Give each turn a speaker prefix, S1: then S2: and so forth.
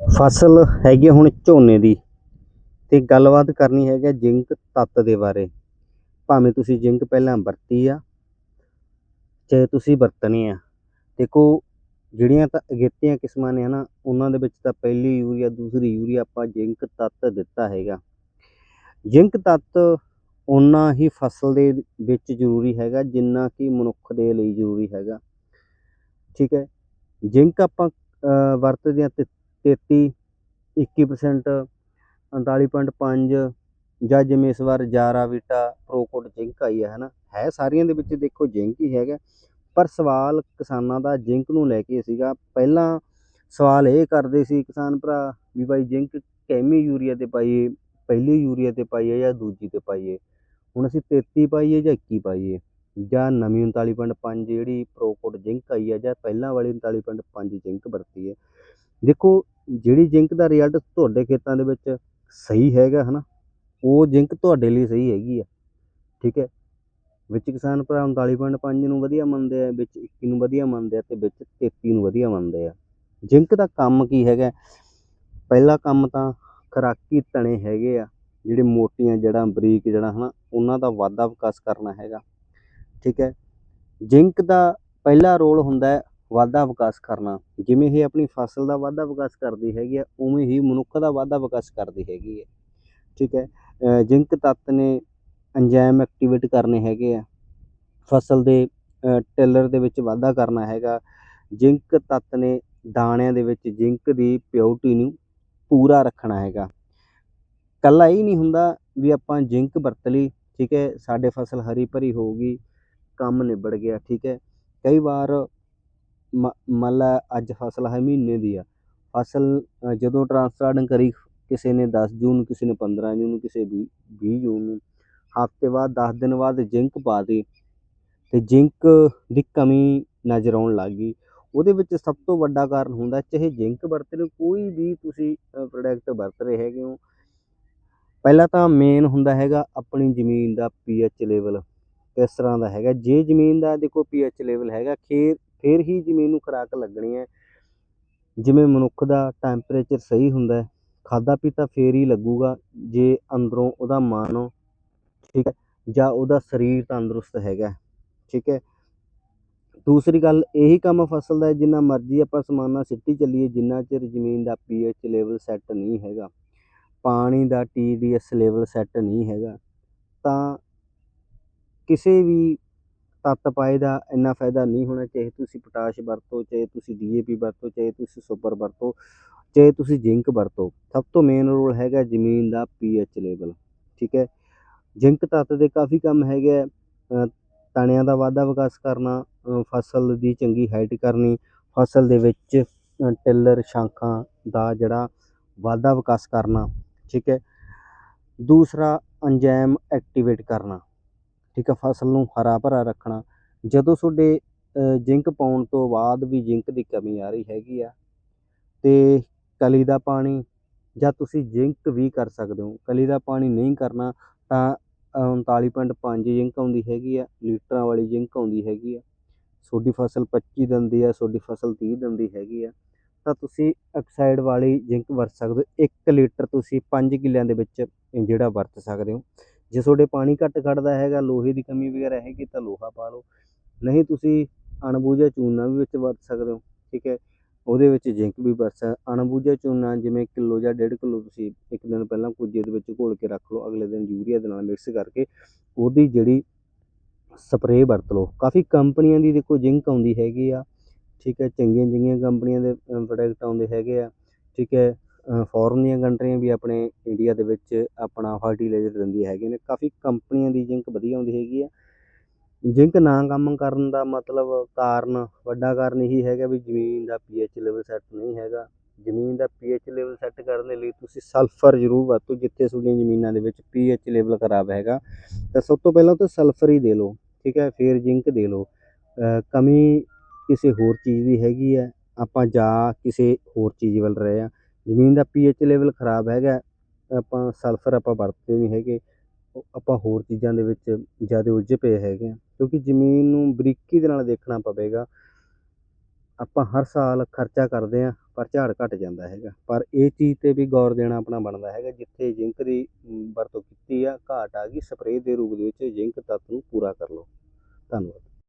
S1: ਫਸਲ ਹੈਗੀ ਆ ਹੁਣ ਝੋਨੇ ਦੀ ਤੇ ਗੱਲਬਾਤ ਕਰਨੀ ਹੈਗਾ ਜ਼ਿੰਕ ਤੱਤ ਦੇ ਬਾਰੇ। ਭਾਵੇਂ ਤੁਸੀਂ ਜ਼ਿੰਕ ਪਹਿਲਾਂ ਵਰਤੀ ਆ, ਚਾਹੇ ਤੁਸੀਂ ਵਰਤਣੀ ਆ। ਦੇਖੋ, ਜਿਹੜੀਆਂ ਤਾਂ ਅਗੇਤੀਆਂ ਕਿਸਮਾਂ ਨੇ ਹਨਾ, ਉਹਨਾਂ ਦੇ ਵਿੱਚ ਤਾਂ ਪਹਿਲੀ ਯੂਰੀਆ, ਦੂਸਰੀ ਯੂਰੀਆ ਆਪਾਂ ਜ਼ਿੰਕ ਤੱਤ ਦਿੱਤਾ ਹੈਗਾ। ਜ਼ਿੰਕ ਤੱਤ ਓਨਾ ਹੀ ਫਸਲ ਦੇ ਵਿੱਚ ਜ਼ਰੂਰੀ ਹੈਗਾ, ਜਿੰਨਾ ਕਿ ਮਨੁੱਖ ਦੇ ਲਈ ਜ਼ਰੂਰੀ ਹੈਗਾ। ਠੀਕ ਹੈ, ਜ਼ਿੰਕ ਆਪਾਂ ਵਰਤਦੇ ਹਾਂ ਤੇ 33 21% 39.5 ਜਾਂ ਜਿਵੇਂ ਇਸ ਵਾਰ ਜਾਰਾ ਵੀਟਾ ਪ੍ਰੋਕੋਟ ਜ਼ਿੰਕ ਆਈ ਹੈ, ਹਨਾ? ਹੈ ਸਾਰੀਆਂ ਦੇ ਵਿੱਚ ਦੇਖੋ ਜ਼ਿੰਕ ਹੀ ਹੈਗਾ। ਪਰ ਸਵਾਲ ਕਿਸਾਨਾਂ ਦਾ ਜ਼ਿੰਕ ਨੂੰ ਲੈ ਕੇ ਸੀਗਾ। ਪਹਿਲਾਂ ਸਵਾਲ ਇਹ ਕਰਦੇ ਸੀ ਕਿਸਾਨ ਭਰਾ ਵੀ ਬਾਈ ਜ਼ਿੰਕ ਕੈਮੀ ਯੂਰੀਆ ਤੇ ਪਾਈਏ, ਪਹਿਲੀ ਯੂਰੀਆ ਤੇ ਪਾਈਏ ਜਾਂ ਦੂਜੀ ਤੇ ਪਾਈਏ? ਹੁਣ ਅਸੀਂ 33 ਪਾਈਏ ਜਾਂ 21 ਪਾਈਏ? ਜਾਂ ਨਵੀਂ 39.5 ਜਿਹੜੀ ਪ੍ਰੋਕੋਟ ਜ਼ਿੰਕ ਆਈ ਹੈ ਜਾਂ ਪਹਿਲਾਂ ਵਾਲੀ 39.5 ਜ਼ਿੰਕ ਵਰਤੀ ਹੈ? ਦੇਖੋ, ਜਿਹੜੀ ਜ਼ਿੰਕ ਦਾ ਰਿਜ਼ਲਟ ਤੁਹਾਡੇ ਖੇਤਾਂ ਦੇ ਵਿੱਚ ਸਹੀ ਹੈਗਾ, ਹਨਾ, ਉਹ ਜ਼ਿੰਕ ਤੁਹਾਡੇ ਲਈ ਸਹੀ ਹੈਗੀ ਆ, ਠੀਕ ਹੈ। ਵਿੱਚ ਕਿਸਾਨ ਭਰਾ 39.5 ਨੂੰ ਵਧੀਆ ਮੰਨਦੇ ਆ, ਵਿੱਚ 21 ਨੂੰ ਵਧੀਆ ਮੰਨਦੇ ਆ ਤੇ ਵਿੱਚ 33 ਨੂੰ ਵਧੀਆ ਮੰਨਦੇ ਆ। ਜ਼ਿੰਕ ਦਾ ਕੰਮ ਕੀ ਹੈਗਾ? ਪਹਿਲਾ ਕੰਮ ਤਾਂ ਖੁਰਾਕੀ ਤਣੇ ਹੈਗੇ ਆ, ਜਿਹੜੇ ਮੋਟੀਆਂ ਜੜਾਂ ਬਰੀਕ ਜੜਾਂ ਹਨਾ, ਉਹਨਾਂ ਦਾ ਵਾਧਾ ਵਿਕਾਸ ਕਰਨਾ ਹੈਗਾ, ਠੀਕ ਹੈ। ਜ਼ਿੰਕ ਦਾ ਪਹਿਲਾ ਰੋਲ ਹੁੰਦਾ ਹੈ ਵਾਧਾ ਵਿਕਾਸ ਕਰਨਾ। ਜਿਵੇਂ ਇਹ ਆਪਣੀ ਫਸਲ ਦਾ ਵਾਧਾ ਵਿਕਾਸ ਕਰਦੀ ਹੈਗੀ ਆ, ਉਵੇਂ ਹੀ ਮਨੁੱਖ ਦਾ ਵਾਧਾ ਵਿਕਾਸ ਕਰਦੀ ਹੈਗੀ ਹੈ ਠੀਕ ਹੈ? ਜ਼ਿੰਕ ਤੱਤ ਨੇ ਐਂਜ਼ਾਈਮ ਐਕਟੀਵੇਟ ਕਰਨੇ ਹੈਗੇ ਆ। ਫਸਲ ਦੇ ਟਿਲਰ ਦੇ ਵਿੱਚ ਵਾਧਾ ਕਰਨਾ ਹੈਗਾ। ਜ਼ਿੰਕ ਤੱਤ ਨੇ ਦਾਣਿਆਂ ਦੇ ਵਿੱਚ ਜ਼ਿੰਕ ਦੀ ਪਿਓਰਟੀ ਨੂੰ ਪੂਰਾ ਰੱਖਣਾ ਹੈਗਾ। ਕੱਲਾ ਇਹ ਨਹੀਂ ਹੁੰਦਾ ਵੀ ਆਪਾਂ ਜ਼ਿੰਕ ਵਰਤ ਲਈ, ਠੀਕ ਹੈ? ਸਾਡੇ ਫਸਲ ਹਰੀ ਭਰੀ ਹੋਊਗੀ, ਕੰਮ ਨਿਬੜ ਗਿਆ, ਠੀਕ ਹੈ? ਕਈ ਵਾਰ ਮ- ਮੰਨ ਲਾ ਅੱਜ ਫਸਲ ਹੈ ਮਹੀਨੇ ਦੀ ਆ। ਫਸਲ ਜਦੋਂ ਟ੍ਰਾਂਸਪਲਾਂਟ ਕਰੀ ਕਿਸੇ ਨੇ ਦਸ ਜੂਨ ਨੂੰ ਕਿਸੇ ਨੇ 15 ਜੂਨ ਨੂੰ ਕਿਸੇ 20 20 ਜੂਨ ਨੂੰ ਹਫ਼ਤੇ ਬਾਅਦ ਦਸ ਦਿਨ ਬਾਅਦ ਜ਼ਿੰਕ ਪਾ ਦੇ ਅਤੇ ਜ਼ਿੰਕ ਦੀ ਕਮੀ ਨਜ਼ਰ ਆਉਣ ਲੱਗ ਗਈ। ਉਹਦੇ ਵਿੱਚ ਸਭ ਤੋਂ ਵੱਡਾ ਕਾਰਨ ਹੁੰਦਾ ਚਾਹੇ ਜ਼ਿੰਕ ਵਰਤ ਰਹੇ ਹੋ, ਕੋਈ ਵੀ ਤੁਸੀਂ ਪ੍ਰੋਡਕਟ ਵਰਤ ਰਹੇ ਹੈਗੇ ਹੋ। ਪਹਿਲਾਂ ਤਾਂ ਮੇਨ ਹੁੰਦਾ ਹੈਗਾ ਆਪਣੀ ਜ਼ਮੀਨ ਦਾ ਪੀ ਪੀਐਚ ਲੈਵਲ ਕਿਸ ਤਰ੍ਹਾਂ ਦਾ ਹੈਗਾ। ਜੇ ਜ਼ਮੀਨ ਦਾ ਦੇਖੋ ਪੀ ਪੀਐਚ ਲੈਵਲ ਹੈਗਾ ਖੇਰ ਫਿਰ ਹੀ ਜ਼ਮੀਨ ਨੂੰ ਖੁਰਾਕ ਲੱਗਣੀ ਹੈ। ਜਿਵੇਂ ਮਨੁੱਖ ਦਾ ਟੈਂਪਰੇਚਰ ਸਹੀ ਹੁੰਦਾ ਹੈ ਖਾਦਾ ਪੀਤਾ ਫੇਰ ਹੀ ਲੱਗੂਗਾ, ਜੇ ਅੰਦਰੋਂ ਉਹਦਾ ਮਨ ਠੀਕ ਹੈ, ਜਾਂ ਉਹਦਾ ਸਰੀਰ ਤੰਦਰੁਸਤ ਹੈਗਾ ਠੀਕ ਹੈ। ਦੂਸਰੀ ਗੱਲ, ਇਹੀ ਕੰਮ ਫਸਲ ਦਾ ਜਿੰਨਾ ਮਰਜ਼ੀ ਆਪਾਂ ਸਮਾਨਾ ਸਿੱਟੀ ਚੱਲੀਏ, ਜਿੰਨਾ ਚਿਰ ਜ਼ਮੀਨ ਦਾ ਪੀਐਚ ਲੈਵਲ ਸੈੱਟ ਨਹੀਂ ਹੈਗਾ, ਪਾਣੀ ਦਾ ਟੀਡੀਐਸ ਲੈਵਲ ਸੈੱਟ ਨਹੀਂ ਹੈਗਾ, ਤਾਂ ਕਿਸੇ ਵੀ ਤੱਤ ਪਾਏ ਦਾ ਇੰਨਾ ਫਾਇਦਾ ਨਹੀਂ ਹੋਣਾ ਚਾਹੇ ਤੁਸੀਂ ਪੋਟਾਸ਼ ਵਰਤੋ ਚਾਹੇ ਤੁਸੀਂ ਡੀਏਪੀ ਵਰਤੋ ਚਾਹੇ ਤੁਸੀਂ ਸੁਪਰ ਵਰਤੋ ਚਾਹੇ ਤੁਸੀਂ ਜ਼ਿੰਕ ਵਰਤੋ ਸਭ ਤੋਂ ਮੇਨ ਰੋਲ ਹੈਗਾ ਜ਼ਮੀਨ ਦਾ ਪੀਐਚ ਲੈਵਲ ਠੀਕ ਹੈ? ਜ਼ਿੰਕ ਤੱਤ ਦੇ ਕਾਫੀ ਕੰਮ ਹੈਗੇ ਆ ਤਣਿਆਂ ਦਾ ਵਾਧਾ ਵਿਕਾਸ ਕਰਨਾ ਫਸਲ ਦੀ ਚੰਗੀ ਹਾਈਟ ਕਰਨੀ ਫਸਲ ਦੇ ਵਿੱਚ ਅ, ਟਿੱਲਰ ਸ਼ਾਖਾਂ ਦਾ ਜਿਹੜਾ ਵਾਧਾ ਵਿਕਾਸ ਕਰਨਾ ਠੀਕ ਹੈ? ਦੂਸਰਾ ਐਂਜ਼ਾਈਮ ਐਕਟੀਵੇਟ ਕਰਨਾ। ਠੀਕ ਆ ਫਸਲ ਨੂੰ ਹਰਾ ਭਰਾ ਰੱਖਣਾ। ਜਦੋਂ ਤੁਹਾਡੇ ਜ਼ਿੰਕ ਪਾਉਣ ਤੋਂ ਬਾਅਦ ਵੀ ਜ਼ਿੰਕ ਦੀ ਕਮੀ ਆ ਰਹੀ ਹੈਗੀ ਆ ਤੇ ਕਲੀ ਦਾ ਪਾਣੀ ਜਾਂ ਤੁਸੀਂ ਜ਼ਿੰਕ ਵੀ ਕਰ ਸਕਦੇ ਹੋ। ਕਲੀ ਦਾ ਪਾਣੀ ਨਹੀਂ ਕਰਨਾ ਤਾਂ ਅ, 39.5 ਜ਼ਿੰਕ ਆਉਂਦੀ ਹੈਗੀ ਆ ਲੀਟਰਾਂ ਵਾਲੀ ਜ਼ਿੰਕ ਆਉਂਦੀ ਹੈਗੀ ਆ। ਤੁਹਾਡੀ ਫਸਲ 25 ਦਿੰਦੀ ਆ ਤੁਹਾਡੀ ਫਸਲ 30 ਦਿੰਦੀ ਹੈਗੀ ਆ। ਤਾਂ ਤੁਸੀਂ ਆਕਸਾਈਡ ਵਾਲੀ ਜ਼ਿੰਕ ਵਰਤ ਸਕਦੇ ਹੋ। 1 ਲੀਟਰ ਤੁਸੀਂ 5 ਕਿੱਲਿਆਂ ਦੇ ਵਿੱਚ ਜਿਹੜਾ ਵਰਤ ਸਕਦੇ ਹੋ। ਜੇ ਤੁਹਾਡੇ ਪਾਣੀ ਘੱਟ ਖੜਦਾ ਹੈਗਾ, ਲੋਹੇ ਦੀ ਕਮੀ ਵਗੈਰਾ ਹੈਗੀ ਤਾਂ ਲੋਹਾ ਪਾ ਲਓ। ਨਹੀਂ, ਤੁਸੀਂ ਅਣਬੂਝਾ ਚੂਨਾ ਵੀ ਵਿੱਚ ਵਰਤ ਸਕਦੇ ਹੋ, ਠੀਕ ਹੈ। ਉਹਦੇ ਵਿੱਚ ਜ਼ਿੰਕ ਵੀ ਵਰਤ ਸਕਦੇ ਅਣਬੂਝਾ ਚੂਨਾ ਜਿਵੇਂ ਕਿਲੋ ਜਾਂ ਡੇਢ ਕਿਲੋ ਤੁਸੀਂ ਇੱਕ ਦਿਨ ਪਹਿਲਾਂ ਕੁੱਜੇ ਦੇ ਵਿੱਚ ਘੋਲ ਕੇ ਰੱਖ ਲਓ, ਅਗਲੇ ਦਿਨ ਯੂਰੀਆ ਦੇ ਨਾਲ ਮਿਕਸ ਕਰਕੇ ਉਹਦੀ ਜਿਹੜੀ ਸਪਰੇਅ ਵਰਤ ਲਓ। ਕਾਫੀ ਕੰਪਨੀਆਂ ਦੀ ਦੇਖੋ ਜ਼ਿੰਕ ਆਉਂਦੀ ਹੈਗੀ ਆ, ਠੀਕ ਹੈ। ਚੰਗੀਆਂ ਚੰਗੀਆਂ ਕੰਪਨੀਆਂ ਦੇ ਪ੍ਰੋਡਕਟ ਆਉਂਦੇ ਹੈਗੇ ਆ, ਠੀਕ ਹੈ। ਫੋਰਨ ਦੀਆਂ ਕੰਟਰੀਆਂ ਵੀ ਆਪਣੇ ਇੰਡੀਆ ਦੇ ਵਿੱਚ ਆਪਣਾ ਫਰਟੀਲਾਈਜ਼ਰ ਦਿੰਦੀ ਹੈਗੇ ਨੇ। ਕਾਫੀ ਕੰਪਨੀਆਂ ਦੀ ਜ਼ਿੰਕ ਵਧੀਆ ਆਉਂਦੀ ਹੈਗੀ ਆ। ਜ਼ਿੰਕ ਨਾ ਕੰਮ ਕਰਨ ਦਾ ਮਤਲਬ ਕਾਰਨ, ਵੱਡਾ ਕਾਰਨ ਇਹੀ ਹੈਗਾ ਵੀ ਜ਼ਮੀਨ ਦਾ ਪੀਐਚ ਲੈਵਲ ਸੈੱਟ ਨਹੀਂ ਹੈਗਾ। ਜ਼ਮੀਨ ਦਾ ਪੀਐਚ ਲੈਵਲ ਸੈੱਟ ਕਰਨ ਦੇ ਲਈ ਤੁਸੀਂ ਸਲਫਰ ਜ਼ਰੂਰ ਵਰਤੋ, ਜਿੱਥੇ ਤੁਹਾਡੀਆਂ ਜ਼ਮੀਨਾਂ ਦੇ ਵਿੱਚ ਪੀਐਚ ਲੈਵਲ ਖਰਾਬ ਹੈਗਾ। ਤਾਂ ਸਭ ਤੋਂ ਪਹਿਲਾਂ ਤਾਂ ਸਲਫਰ ਹੀ ਦੇ ਲਓ, ਠੀਕ ਹੈ, ਫਿਰ ਜ਼ਿੰਕ ਦੇ ਲਓ। ਕਮੀ ਕਿਸੇ ਹੋਰ ਚੀਜ਼ ਦੀ ਹੈਗੀ ਹੈ ਆਪਾਂ ਜਾ ਕਿਸੇ ਹੋਰ ਚੀਜ਼ ਵੱਲ ਰਹੇ ਆ। ਜ਼ਮੀਨ ਦਾ ਪੀਐਚ ਲੈਵਲ ਖਰਾਬ ਹੈਗਾ, ਆਪਾਂ ਸਲਫਰ ਆਪਾਂ ਵਰਤਦੇ ਨਹੀਂ ਹੈਗੇ। ਆਪਾਂ ਹੋਰ ਚੀਜ਼ਾਂ ਦੇ ਵਿੱਚ ਜ਼ਿਆਦਾ ਉਲਝ ਪਏ ਹੈਗੇ ਆ ਕਿਉਂਕਿ ਜ਼ਮੀਨ ਨੂੰ ਬਰੀਕੀ ਦੇ ਨਾਲ ਦੇਖਣਾ ਪਵੇਗਾ। ਆਪਾਂ ਹਰ ਸਾਲ ਖਰਚਾ ਕਰਦੇ ਹਾਂ, ਪਰ ਝਾੜ ਘਟ ਜਾਂਦਾ ਹੈਗਾ। ਪਰ ਇਹ ਚੀਜ਼ 'ਤੇ ਵੀ ਗੌਰ ਦੇਣਾ ਆਪਣਾ ਬਣਦਾ ਹੈਗਾ, ਜਿੱਥੇ ਜ਼ਿੰਕ ਦੀ ਵਰਤੋਂ ਕੀਤੀ ਆ, ਘਾਟ ਆ ਗਈ ਸਪਰੇਅ ਦੇ ਰੂਪ ਦੇ ਵਿੱਚ ਜ਼ਿੰਕ ਤੱਤ ਨੂੰ ਪੂਰਾ ਕਰ ਲਓ। ਧੰਨਵਾਦ।